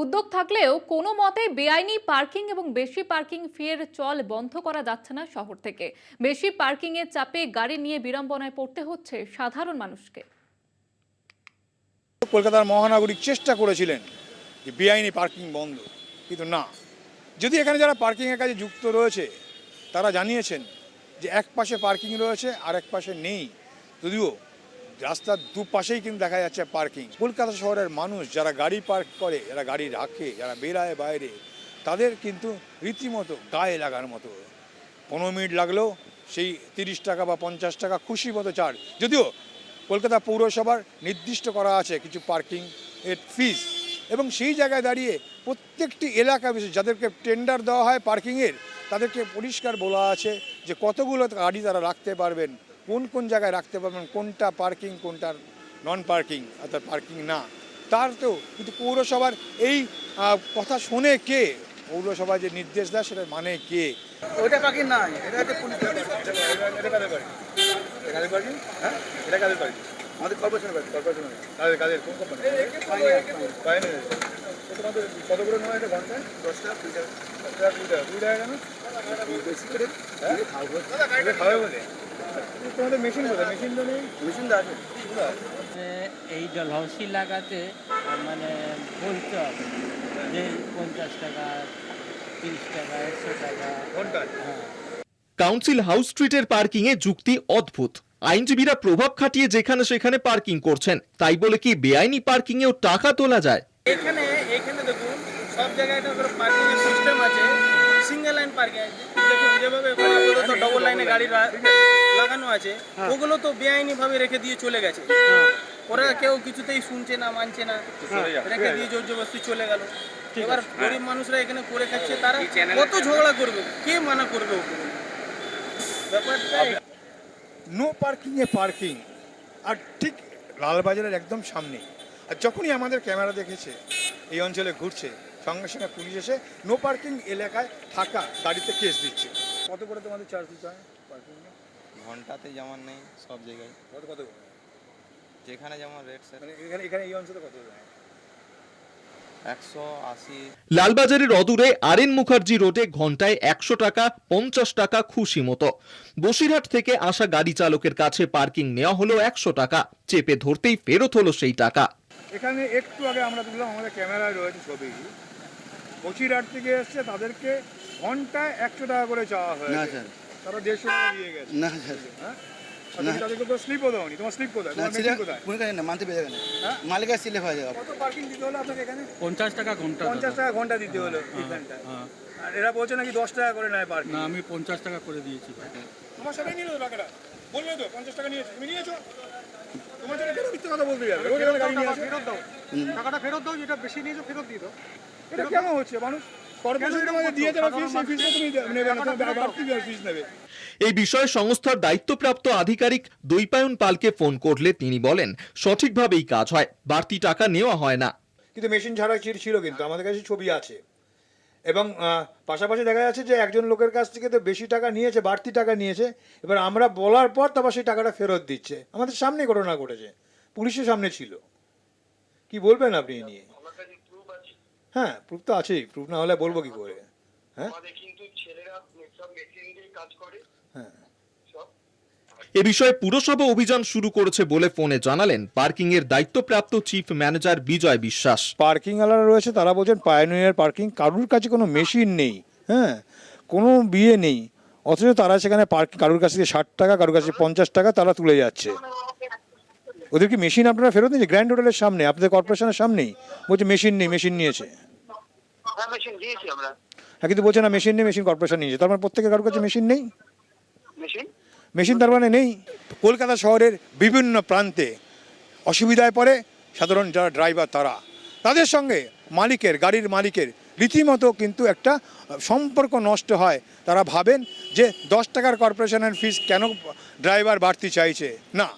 উদ্যোগ থাকলেও কোনো মতে বেআইনি পার্কিং এবং বেশি পার্কিং ফিয়ের চল বন্ধ করা যাচ্ছে না শহর থেকে। বেশি পার্কিং এর চাপে গাড়ি নিয়ে বিড়ম্বনায় পড়তে হচ্ছে সাধারণ মানুষকে। কলকাতার মহানগরী চেষ্টা করেছিলেন যে বেআইনি পার্কিং বন্ধ, কিন্তু না। যদি এখানে যারা পার্কিংয়ের কাজে যুক্ত রয়েছে, তারা জানিয়েছেন যে এক পাশে পার্কিং রয়েছে আর এক পাশে নেই। যদিও রাস্তার দুপাশেই কিন্তু দেখা যাচ্ছে পার্কিং। কলকাতা শহরের মানুষ যারা গাড়ি পার্ক করে, যারা গাড়ি রাখে, যারা বেরায় বাইরে, তাদের কিন্তু রীতিমতো গায়ে লাগার মতো। পনেরো মিনিট লাগলেও সেই তিরিশ টাকা বা পঞ্চাশ টাকা খুশি মতো চার্জ যদিও কলকাতা পৌরসভার নির্দিষ্ট করা আছে কিছু পার্কিং এর ফিস এবং সেই জায়গায় দাঁড়িয়ে প্রত্যেকটি এলাকা বিশেষ যাদেরকে টেন্ডার দেওয়া হয় পার্কিংয়ের তাদেরকে পরিষ্কার বলা আছে যে কতগুলো গাড়ি তারা রাখতে পারবেন। কোন কোন জায়গায় রাখতে পারবেন কোনটা পার্কিং কোনটা নন পার্কিং অর্থাৎ পার্কিং না তার তো কিন্তু পৌরসভার এই কথা শোনে কে? পৌরসভা যে নির্দেশ দেয় সেটা মানে কে? ওইটা পাখি নাই এটা হচ্ছে পুলিশ এটা কাদের বাড়ি? এটা কাদের বাড়ি? হ্যাঁ? এটা কাদের বাড়ি? আমাদের কর্পোরেশনের বাড়ি কর্পোরেশনের কাদের কাদের কোন কোম্পানি পাইনি। তোমাদের কত করে নেওয়া এটা ঘন্টায়? দশ টাকা কুড়ি টাকা কুড়ি টাকা কেন বেশি করে? হ্যাঁ? খাবে বলে? তোমাদের মেশিন কোথায়? মেশিন তো নেই? মেশিন আছে। এই ডলহৌসি লাগাতে মানে বলতে হবে যে পঞ্চাশ টাকা তিরিশ টাকা একশো টাকা। হ্যাঁ। কাউন্সিল হাউস স্ট্রিটের পার্কিং এ যুক্তি অদ্ভুত। আইনজীবীরা প্রভাব খাটিয়ে যেখানে সেখানে পার্কিং করছেন তাই বলে কি বেআইনি পার্কিং এও টাকা তোলা যায়? এখানে এখানে দেখুন সব জায়গায় একটা পার্কিং এর সিস্টেম আছে। সিঙ্গেল লাইন দেখুন যেভাবে তো ডবল লাইনে গাড়ি লাগানো আছে ওগুলো তো বেআইনি রেখে দিয়ে চলে গেছে। ওরা কেউ কিছুতেই শুনছে না মানছে না। রেখে দিয়ে জোর জবরদস্তি চলে গেল। এবার গরিব মানুষরা এখানে করে খাচ্ছে তারা কত ঝগড়া করবে? কে মানা করবে ওকে? ব্যাপারটা নো পার্কিংয়ে পার্কিং আর ঠিক লালবাজারের একদম সামনে। আর যখনই আমাদের ক্যামেরা দেখেছে এই অঞ্চলে ঘুরছে সঙ্গে সঙ্গে পুলিশ এসে নো পার্কিং এলাকায় থাকা গাড়িতে কেস দিচ্ছে। কত করে তোমাদের চার্জ দিতে হয় পার্কিং ঘন্টাতে যেমন নেই সব জায়গায়। কত কত যেখানে যেমন রেট মানে এখানে এখানে এই অঞ্চলে কত লালবাজারের অদূরে আর এন মুখার্জি রোডে ঘন্টায় একশো টাকা পঞ্চাশ টাকা খুশি মতো। বসিরহাট থেকে আসা গাড়ি চালকের কাছে পার্কিং নেওয়া হলো একশো টাকা চেপে ধরতেই ফেরত হলো সেই টাকা। এখানে একটু আগে আমরা দেখলাম আমাদের ক্যামেরায় রয়েছে ছবি। বসিরহাট থেকে এসছে তাদেরকে ঘন্টায় একশো টাকা করে চাওয়া না স্যার। তারা দেড়শো টাকা দিয়ে গেছে। না স্যার। হ্যাঁ? তাদেরকে তো স্লিপও দাওনি। তোমার স্লিপ কোথায়? তোমার সেটা কোনো কাজ না মানতে পেরে না হ্যাঁ? মালিকের সিলে হয়ে যাবে। কত পার্কিং দিতে হলো আপনাকে এখানে? পঞ্চাশ টাকা ঘণ্টা। পঞ্চাশ টাকা ঘণ্টা দিতে হলো এখানটা হ্যাঁ আর এরা বলছে নাকি দশ টাকা করে নেয় পার্কিং না আমি পঞ্চাশ টাকা করে দিয়েছি। তোমার সাথে নিয়ে নেব টাকাটা। বলবে তো পঞ্চাশ টাকা নিয়েছো। তুমি নিয়েছো। তোমার জন্য কেন মিথ্যে কথা বলতে যাবে? টাকাটা ফেরত দাও যেটা বেশি নিয়েছো ফেরত দিয়ে দাও। এটা কেন হচ্ছে? মানুষ এই বিষয়ে সংস্থার দায়িত্বপ্রাপ্ত আধিকারিক দৈপায়ন পালকে ফোন করলে তিনি বলেন সঠিকভাবেই কাজ হয় বাড়তি টাকা নেওয়া হয় না। কিন্তু মেশিন ছাড়া ছিল- ছিল কিন্তু আমাদের কাছে ছবি আছে। এবং আহ, পাশাপাশি দেখা যাচ্ছে যে একজন লোকের কাছ থেকে তো বেশি টাকা নিয়েছে বাড়তি টাকা নিয়েছে এবার আমরা বলার পর তারপর সেই টাকাটা ফেরত দিচ্ছে। আমাদের সামনে ঘটনা ঘটেছে পুলিশের সামনে ছিল। কি বলবেন আপনি এ নিয়ে? হ্যাঁ প্রুফ তো আছেই। প্রুফ না হলে বলব কি করে? হ্যাঁ? কিন্তু ছেলেরা সব মেশিন দিয়ে কাজ করে। হ্যাঁ। এ বিষয়ে পুরসভা অভিযান শুরু করেছে বলে ফোনে জানালেন পার্কিং এর দায়িত্বপ্রাপ্ত চিফ ম্যানেজার বিজয় বিশ্বাস। পার্কিং আলারা রয়েছে তারা বলছেন পায়োনিয়ার পার্কিং কারুর কাছে কোনো মেশিন নেই হ্যাঁ? কোনো বিয়ে নেই। অথচ তারা সেখানে পার্ক কারুর কাছ থেকে ষাট টাকা কারুর কাছে পঞ্চাশ টাকা তারা তুলে যাচ্ছে। ওদের কি মেশিন আপনারা ফেরত নিয়েছে? গ্র্যান্ড হোটেলের সামনে আপনাদের কর্পোরেশনের সামনেই? বলছে মেশিন নেই মেশিন নিয়েছে। হ্যাঁ মেশিন দিয়েছি আমরা। হ্যাঁ কিন্তু বলছে না মেশিন নেই মেশিন কর্পোরেশন নিয়েছে তার মানে প্রত্যেকের কারুর কাছে মেশিন নেই? মেশিন মেশিন তার মানে নেই? কলকাতা শহরের বিভিন্ন প্রান্তে অসুবিধায় পড়ে সাধারণ যারা ড্রাইভার তারা। তাদের সঙ্গে মালিকের গাড়ির মালিকের রীতিমতো কিন্তু একটা সম্পর্ক নষ্ট হয়। তারা ভাবেন যে দশ টাকার কর্পোরেশনের ফিস কেন ড্রাইভার বাড়তি চাইছে? না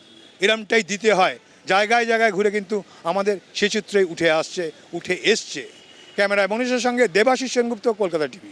এরমটাই দিতে হয়। জায়গায় জায়গায় ঘুরে কিন্তু আমাদের সে চিত্রে উঠে আসছে উঠে এসছে। ক্যামেরায় মনীষের সঙ্গে দেবাশিস সেনগুপ্ত কলকাতা টিভি।